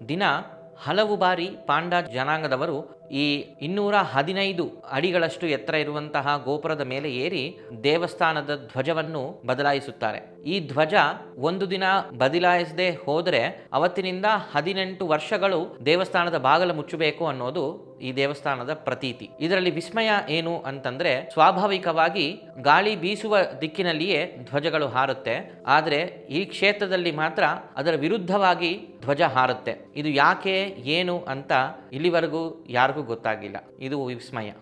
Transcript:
ದಿನ ಹಲವು ಬಾರಿ ಪಾಂಡ ಜನಾಂಗದವರು ಈ ಇನ್ನೂರ ಹದಿನೈದು ಅಡಿಗಳಷ್ಟು ಎತ್ತರ ಇರುವಂತಹ ಗೋಪುರದ ಮೇಲೆ ಏರಿ ದೇವಸ್ಥಾನದ ಧ್ವಜವನ್ನು ಬದಲಾಯಿಸುತ್ತಾರೆ. ಈ ಧ್ವಜ ಒಂದು ದಿನ ಬದಲಾಯಿಸದೆ ಹೋದರೆ ಅವತ್ತಿನಿಂದ ಹದಿನೆಂಟು ವರ್ಷಗಳು ದೇವಸ್ಥಾನದ ಬಾಗಲ ಮುಚ್ಚಬೇಕು ಅನ್ನೋದು ಈ ದೇವಸ್ಥಾನದ ಪ್ರತೀತಿ. ಇದರಲ್ಲಿ ವಿಸ್ಮಯ ಏನು ಅಂತಂದ್ರೆ ಸ್ವಾಭಾವಿಕವಾಗಿ ಗಾಳಿ ಬೀಸುವ ದಿಕ್ಕಿನಲ್ಲಿಯೇ ಧ್ವಜಗಳು ಹಾರುತ್ತೆ. ಆದರೆ ಈ ಕ್ಷೇತ್ರದಲ್ಲಿ ಮಾತ್ರ ಅದರ ವಿರುದ್ಧವಾಗಿ ಧ್ವಜ ಹಾರುತ್ತೆ. ಇದು ಯಾಕೆ, ಏನು ಅಂತ ಇಲ್ಲಿವರೆಗೂ ಯಾರಿಗೂ ಗೊತ್ತಾಗಿಲ್ಲ. ಇದು ವಿಸ್ಮಯ.